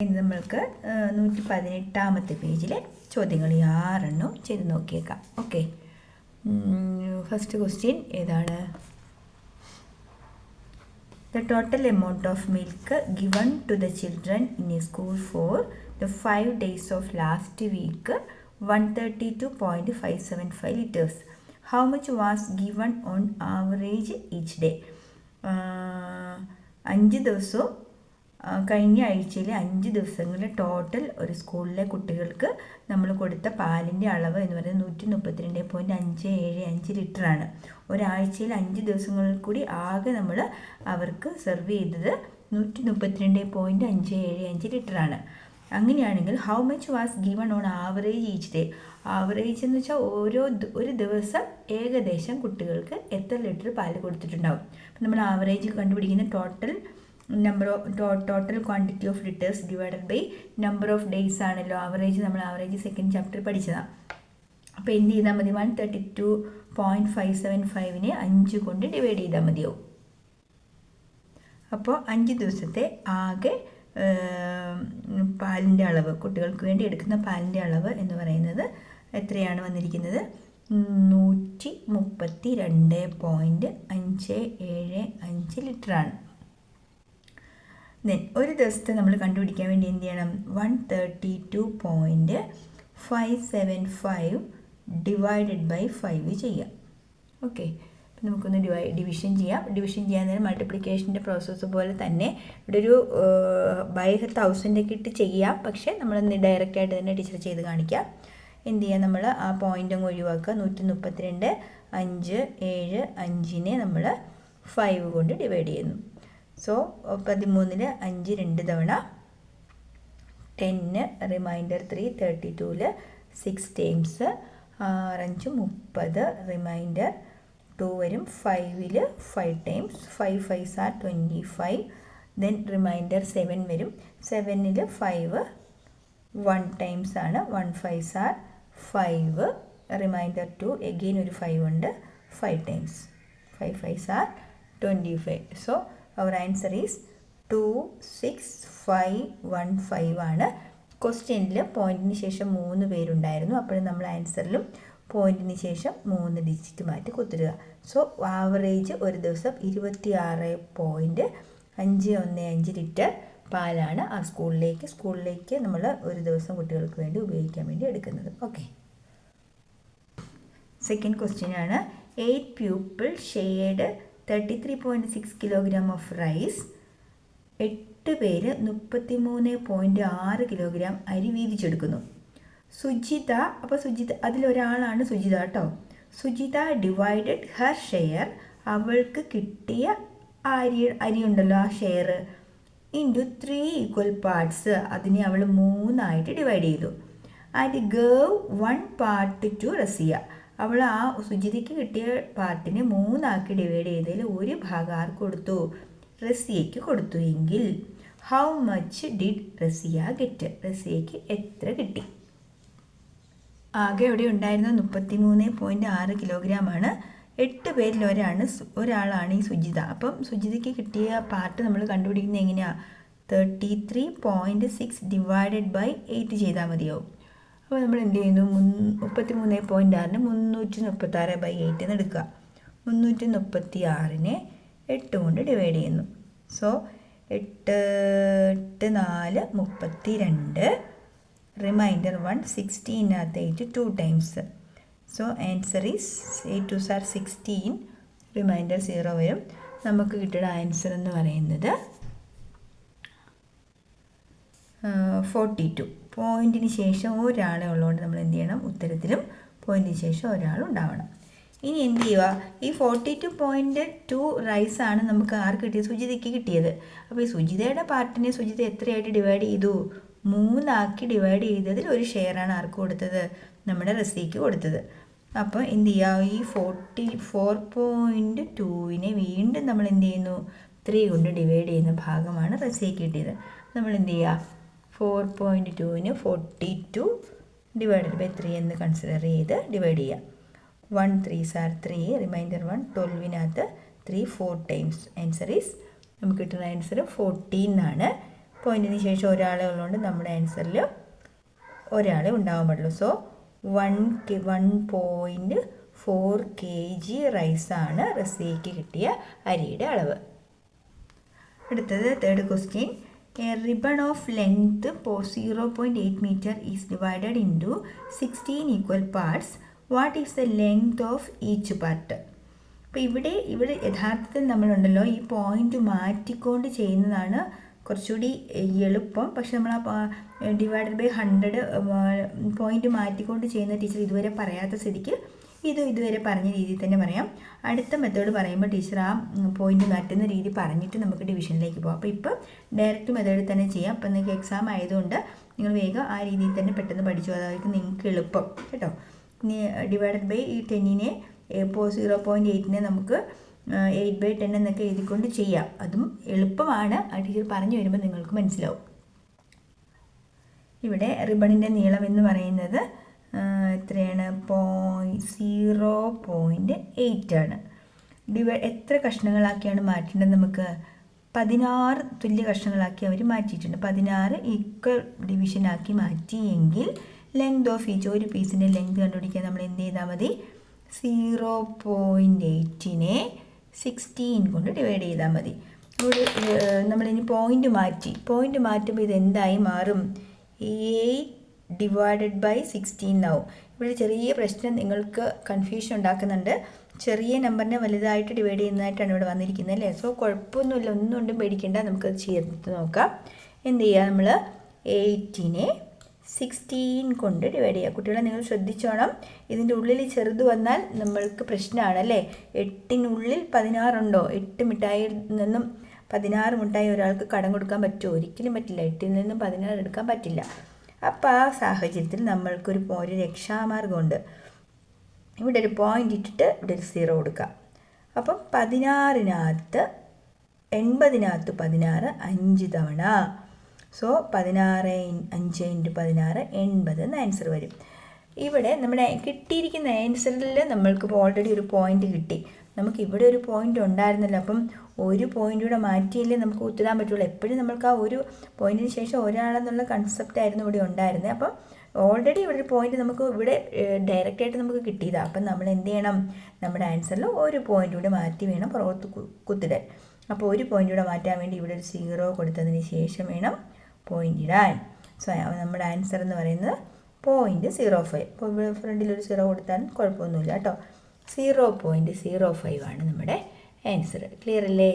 ഇനി നമ്മൾക്ക് നൂറ്റി പതിനെട്ടാമത്തെ പേജിലെ ചോദ്യങ്ങൾ ഈ ആറെണ്ണം ചെയ്ത് നോക്കിയേക്കാം. ഓക്കെ ഫസ്റ്റ് ക്വസ്റ്റ്യൻ ഏതാണ്? The total amount of milk given to the children in a school for the five days of last week one thirty two point five seven five litres how much was given on average each day അഞ്ച് ദിവസവും കഴിഞ്ഞ ആഴ്ചയിലെ അഞ്ച് ദിവസങ്ങളിൽ total ഒരു സ്കൂളിലെ കുട്ടികൾക്ക് നമ്മൾ കൊടുത്ത പാലിന്റെ അളവ് എന്ന് പറയുന്നത് നൂറ്റി മുപ്പത്തിരണ്ട് പോയിന്റ് അഞ്ച് ഏഴ് അഞ്ച് ലിറ്ററാണ് ഒരാഴ്ചയിൽ അഞ്ച് ദിവസങ്ങളിൽ കൂടി ആകെ നമ്മൾ അവർക്ക് സെർവ് ചെയ്തത് നൂറ്റി മുപ്പത്തിരണ്ട് പോയിന്റ് അഞ്ച് ഏഴ് അഞ്ച് ലിറ്ററാണ് അങ്ങനെയാണെങ്കിൽ how much was given on average each day average എന്ന് വെച്ചാൽ ഓരോ ഒരു ദിവസം ഏകദേശം കുട്ടികൾക്ക് എത്ര ലിറ്റർ പാൽ കൊടുത്തിട്ടുണ്ടാവും? നമ്മൾ ആവറേജ് കണ്ടുപിടിക്കുന്ന total number of total quantity of litres divided by number of days ആണല്ലോ ആവറേജ് നമ്മൾ ആവറേജ് സെക്കൻഡ് ചാപ്റ്റർ പഠിച്ചതാണ് അപ്പോൾ എന്ത് ചെയ്താൽ മതി? One thirty two point five seven ഫൈവിനെ അഞ്ച് കൊണ്ട് ഡിവൈഡ് ചെയ്താൽ മതിയാവും. അപ്പോൾ അഞ്ച് ദിവസത്തെ ആകെ പാലിന്റെ അളവ് കുട്ടികൾക്ക് വേണ്ടി എടുക്കുന്ന പാലിന്റെ അളവ് എന്ന് പറയുന്നത് എത്രയാണ് വന്നിരിക്കുന്നത്? നൂറ്റി മുപ്പത്തി രണ്ട് പോയിന്റ് അഞ്ച് ഏഴ് അഞ്ച് ലിറ്ററാണ്. ദെൻ ഒരു ദിവസത്തെ നമ്മൾ കണ്ടുപിടിക്കാൻ വേണ്ടി എന്ത് ചെയ്യണം? One thirty two point five seven five divided by five ചെയ്യാം ഓക്കെ നമുക്കൊന്ന് ഡിവൈ ഡിവിഷൻ ചെയ്യാം. ഡിവിഷൻ ചെയ്യാൻ നേരം മൾട്ടിപ്ലിക്കേഷന്റെ പ്രോസസ്സ് പോലെ തന്നെ ഇവിടെ ഒരു ബൈ തൗസൻഡ് ഒക്കെ ഇട്ട് ചെയ്യാം. പക്ഷേ നമ്മളൊന്ന് ഡയറക്റ്റ് ആയിട്ട് തന്നെ ടീച്ചർ ചെയ്ത് കാണിക്കാം. എന്ത് ചെയ്യാം നമ്മൾ ആ പോയിന്റ് അങ്ങ് ഒഴിവാക്കുക. നൂറ്റി മുപ്പത്തിരണ്ട് അഞ്ച് ഏഴ് അഞ്ചിനെ നമ്മൾ ഫൈവ് കൊണ്ട് ഡിവൈഡ് ചെയ്യുന്നു. സോ പതിമൂന്നിൽ അഞ്ച് രണ്ട് തവണ. ടെന്ന് റിമൈൻഡർ ത്രീ തേർട്ടി ടൂവിൽ സിക്സ് ടൈംസ് ആറഞ്ച് മുപ്പത് റിമൈൻഡർ ടു വരും ഫൈവിൽ five times five fives are twenty five then remainder seven വരും. സെവനിൽ ഫൈവ് വൺ ടൈംസ് ആണ്. One fives are five remainder two again ഒരു ഫൈവ് ഉണ്ട്. Five times five fives are twenty five so our answer is two six five one five ആണ്. ക്വസ്റ്റ്യനിൽ പോയിന്റിന് ശേഷം മൂന്ന് പേരുണ്ടായിരുന്നു. അപ്പോൾ നമ്മൾ ആൻസറിലും പോയിന്റിന് ശേഷം മൂന്ന് ഡിജിറ്റ് മാറ്റി കുത്തുക. സോ ആവറേജ് ഒരു ദിവസം ഇരുപത്തി ആറ് പോയിന്റ് അഞ്ച് ഒന്ന് അഞ്ച് ലിറ്റർ പാലാണ് ആ സ്കൂളിലേക്ക് സ്കൂളിലേക്ക് നമ്മൾ ഒരു ദിവസം കുട്ടികൾക്ക് വേണ്ടി ഉപയോഗിക്കാൻ വേണ്ടി എടുക്കുന്നത്. ഓക്കെ സെക്കൻഡ് ക്വസ്റ്റ്യൻ ആണ്. Eight pupil shared thirty three point six kilogram of rice എട്ട് പേര് മുപ്പത്തി മൂന്ന് പോയിന്റ് ആറ് കിലോഗ്രാം അരി വീതിച്ചെടുക്കുന്നു. സുജിത അപ്പോൾ സുജിത അതിലൊരാളാണ് സുജിത കേട്ടോ. സുജിത ഡിവൈഡഡ് ഹർ ഷെയർ അവൾക്ക് കിട്ടിയ അരി അരി ഉണ്ടല്ലോ ആ share into three equal parts അതിനെ അവൾ മൂന്നായിട്ട് ഡിവൈഡ് ചെയ്തു. And gave one part to Razia അവൾ ആ സുജിതയ്ക്ക് കിട്ടിയ പാർട്ടിനെ മൂന്നാക്കി ഡിവൈഡ് ചെയ്തതിൽ ഒരു ഭാഗം ആർക്ക് കൊടുത്തു? റസിയയ്ക്ക് കൊടുത്തു. എങ്കിൽ how much did Razia get റസിയയ്ക്ക് എത്ര കിട്ടി? ആകെ ഇവിടെ ഉണ്ടായിരുന്ന? മുപ്പത്തി മൂന്ന് പോയിന്റ് ആറ് കിലോഗ്രാമാണ് എട്ട് പേരിൽ ഒരാണ് ഒരാളാണ് ഈ സുജിത. അപ്പം സുജിതയ്ക്ക് കിട്ടിയ പാർട്ട് നമ്മൾ കണ്ടുപിടിക്കുന്നത് എങ്ങനെയാണ് thirty three point six divided by eight ചെയ്താൽ മതിയാവും. അപ്പോൾ നമ്മൾ എന്ത് ചെയ്യുന്നു? മുൻ- മുപ്പത്തി മൂന്ന് പോയിന്റ് ആറിന് മുന്നൂറ്റി മുപ്പത്താറ് ബൈ എയ്റ്റ് എന്ന് എടുക്കുക. മുന്നൂറ്റി മുപ്പത്തി ആറിനെ എട്ട് കൊണ്ട് ഡിവൈഡ് ചെയ്യുന്നു. സോ എട്ട് എട്ട് നാല് മുപ്പത്തി രണ്ട് remainder one സിക്സ്റ്റീനകത്ത് eight two times so answer is eight two are sixteen remainder zero വരും. നമുക്ക് കിട്ടുന്ന ആൻസർ എന്ന് പറയുന്നത് ഫോർട്ടി ടു പോയിന്റിന് ശേഷം ഒരാളെ ഉള്ളതുകൊണ്ട് നമ്മൾ എന്ത് ചെയ്യണം? ഉത്തരത്തിലും പോയിന്റിന് ശേഷം ഒരാൾ ഉണ്ടാവണം. ഇനി എന്ത് ചെയ്യുക? ഈ ഫോർട്ടി ടു പോയിന്റ് ടു റൈസാണ് നമുക്ക് ആർക്ക് കിട്ടിയത്? സുജിതയ്ക്ക് കിട്ടിയത്. അപ്പോൾ ഈ സുജിതയുടെ പാർട്ടിനെ സുജിത എത്രയായിട്ട് ഡിവൈഡ് ചെയ്തു? മൂന്നാക്കി ഡിവൈഡ് ചെയ്തതിൽ ഒരു ഷെയറാണ് ആർക്ക് കൊടുത്തത്? നമ്മുടെ റസിക്ക് കൊടുത്തത്. അപ്പോൾ എന്ത് ചെയ്യുക? ഈ ഫോർട്ടി ഫോർ പോയിന്റ് ടുവിനെ വീണ്ടും നമ്മൾ എന്ത് ചെയ്യുന്നു? ത്രീ കൊണ്ട് ഡിവൈഡ് ചെയ്യുന്ന ഭാഗമാണ് റസിക്ക് കിട്ടിയത്. നമ്മൾ എന്ത് ചെയ്യുക? ഫോർ പോയിന്റ് ടുവിന് forty two divided by three എന്ന് കൺസിഡർ ചെയ്ത് ഡിവൈഡ് ചെയ്യുക one three are three remainder one ട്വൽവിനകത്ത് three four times answer is നമുക്ക് കിട്ടുന്ന ആൻസർ ഫോർട്ടീൻ ആണ്. പോയിന്റിന് ശേഷം ഒരാളെ ഉള്ളതുകൊണ്ട് നമ്മുടെ ആൻസറിൽ ഒരാളെ ഉണ്ടാവാൻ പാടുള്ളൂ. So one K one point four K G റൈസാണ് റസിയയ്ക്ക് കിട്ടിയ അരിയുടെ അളവ്. അടുത്തത് third question a ribbon of length zero point eight metre is divided parts. Sixteen equal parts what is the length of each part അപ്പോൾ ഇവിടെ ഇവിടെ യഥാർത്ഥത്തിൽ നമ്മളുണ്ടല്ലോ ഈ പോയിന്റ് മാറ്റിക്കൊണ്ട് ചെയ്യുന്നതാണ് കുറച്ചുകൂടി എളുപ്പം പക്ഷെ നമ്മൾ ആ ഡിവൈഡഡ് ബൈ ഹൺഡ്രഡ് പോയിന്റ് മാറ്റിക്കൊണ്ട് ചെയ്യുന്ന ടീച്ചർ ഇതുവരെ പറയാത്ത സ്ഥിതിക്ക് ഇത് ഇതുവരെ പറഞ്ഞ രീതിയിൽ തന്നെ പറയാം. അടുത്ത മെത്തേഡ് പറയുമ്പോൾ ടീച്ചർ ആ പോയിന്റ് മാറ്റുന്ന രീതി പറഞ്ഞിട്ട് നമുക്ക് ഡിവിഷനിലേക്ക് പോകാം. അപ്പോൾ ഇപ്പോൾ ഡയറക്റ്റ് മെത്തേഡിൽ തന്നെ ചെയ്യാം. അപ്പോൾ നിങ്ങൾക്ക് എക്സാം ആയതുകൊണ്ട് നിങ്ങൾ വേഗം ആ രീതിയിൽ തന്നെ പെട്ടെന്ന് പഠിച്ചു? അതായിരിക്കും നിങ്ങൾക്ക് എളുപ്പം. കേട്ടോ? ഡിവൈഡഡ് ബൈ ഈ ടെന്നിനെ സീറോ പോയിന്റ് എയ്റ്റിനെ നമുക്ക് എയ്റ്റ് ബൈ ടെൻ എന്നൊക്കെ എഴുതിക്കൊണ്ട് ചെയ്യാം. അതും എളുപ്പമാണ്. ആ ടീച്ചർ പറഞ്ഞു വരുമ്പോൾ നിങ്ങൾക്ക് മനസ്സിലാവും. ഇവിടെ റിബണിന്റെ നീളം എന്ന് പറയുന്നത് എത്രയാണ്? പോയിന്റ് സീറോ പോയിന്റ് എയ്റ്റ് ആണ്. ഡിവൈ എത്ര കഷ്ണങ്ങളാക്കിയാണ് മാറ്റേണ്ടത് നമുക്ക്? പതിനാറ് തുല്യ കഷ്ണങ്ങളാക്കി അവർ മാറ്റിയിട്ടുണ്ട്. പതിനാറ് ഈക്വൽ ഡിവിഷനാക്കി മാറ്റിയെങ്കിൽ ലെങ്ത് ഓഫ് ഈച്ച് ഒരു പീസിന്റെ ലെങ്ത് കണ്ടുപിടിക്കാൻ നമ്മൾ എന്ത് ചെയ്താൽ മതി? സീറോ പോയിന്റ് എയ്റ്റിനെ സിക്സ്റ്റീൻ കൊണ്ട് ഡിവൈഡ് ചെയ്താൽ മതി. ഒരു നമ്മളിനി പോയിന്റ് മാറ്റി. പോയിന്റ് മാറ്റുമ്പോൾ ഇത് എന്തായി മാറും? എയ്റ്റ് ഡിവൈഡഡ് ബൈ സിക്സ്റ്റീൻ ആവും ഇവിടെ ചെറിയ പ്രശ്നം നിങ്ങൾക്ക് കൺഫ്യൂഷൻ ഉണ്ടാക്കുന്നുണ്ട്. ചെറിയ നമ്പറിനെ വലുതായിട്ട് ഡിവൈഡ് ചെയ്യുന്നതായിട്ടാണ് ഇവിടെ വന്നിരിക്കുന്നത് അല്ലേ? സോ കുഴപ്പമൊന്നുമില്ല ഒന്നും കൊണ്ടും പേടിക്കേണ്ട. നമുക്ക് ചെയ്ത് നോക്കാം. എന്ത് ചെയ്യുക നമ്മൾ എയ്റ്റിനെ സിക്സ്റ്റീൻ കൊണ്ട് ഡിവൈഡ് ചെയ്യുക കുട്ടികളെ നിങ്ങൾ ശ്രദ്ധിച്ചോണം. ഇതിന്റെ ഉള്ളിൽ ചെറുത് വന്നാൽ നമ്മൾക്ക് പ്രശ്നമാണ് അല്ലേ? എട്ടിനുള്ളിൽ പതിനാറുണ്ടോ എട്ട് മിഠായിൽ നിന്നും പതിനാറ് മിഠായി ഒരാൾക്ക് കടം കൊടുക്കാൻ പറ്റുമോ? ഒരിക്കലും പറ്റില്ല. എട്ടിൽ നിന്നും പതിനാറ് എടുക്കാൻ പറ്റില്ല. അപ്പോൾ ആ സാഹചര്യത്തിൽ നമ്മൾക്കൊരു ഒരു രക്ഷാമാർഗമുണ്ട്. ഇവിടെ ഒരു പോയിന്റ് ഇട്ടിട്ട് ഇവിടെ ഒരു സീറോ കൊടുക്കാം. അപ്പം പതിനാറിനകത്ത് എൺപതിനകത്ത് പതിനാറ് അഞ്ച് തവണ. സോ പതിനാറ് അഞ്ച് ഇന്റു പതിനാറ് എൺപത് എന്ന ആൻസർ വരും. ഇവിടെ നമ്മുടെ കിട്ടിയിരിക്കുന്ന ആൻസറിൽ നമ്മൾക്ക് ഓൾറെഡി ഒരു പോയിന്റ് കിട്ടി. നമുക്ക് ഇവിടെ ഒരു പോയിന്റ് ഉണ്ടായിരുന്നല്ലോ. അപ്പം ഒരു പോയിന്റ് കൂടെ മാറ്റിയില്ലേ നമുക്ക് ഉത്തരാൻ പറ്റുള്ളൂ. എപ്പോഴും നമ്മൾക്ക് ആ ഒരു പോയിന്റിന് ശേഷം ഒരാളെന്നുള്ള കൺസെപ്റ്റ് ആയിരുന്നു ഇവിടെ ഉണ്ടായിരുന്നത്. അപ്പം ഓൾറെഡി ഇവിടെ ഒരു പോയിന്റ് നമുക്ക് ഇവിടെ ഡയറക്റ്റ് ആയിട്ട് നമുക്ക് കിട്ടിയതാണ് അപ്പം നമ്മൾ എന്ത് ചെയ്യണം? നമ്മുടെ ആൻസറിൽ ഒരു പോയിന്റ് കൂടെ മാറ്റി വേണം പുറത്ത് കുത്തിടാൻ. അപ്പോൾ ഒരു പോയിന്റ് കൂടെ മാറ്റാൻ വേണ്ടി ഇവിടെ ഒരു സീറോ കൊടുത്തതിന് ശേഷം വേണം പോയിന്റ് ഇടാൻ. സോ നമ്മുടെ ആൻസർ എന്ന് പറയുന്നത് പോയിന്റ് സീറോ ഫൈവ് അപ്പോൾ ഇവിടെ ഫ്രണ്ടിൽ ഒരു സീറോ കൊടുത്താലും കുഴപ്പമൊന്നുമില്ല കേട്ടോ. സീറോ പോയിന്റ് സീറോ ഫൈവ് ആണ് നമ്മുടെ ആൻസർ ക്ലിയർ അല്ലേ?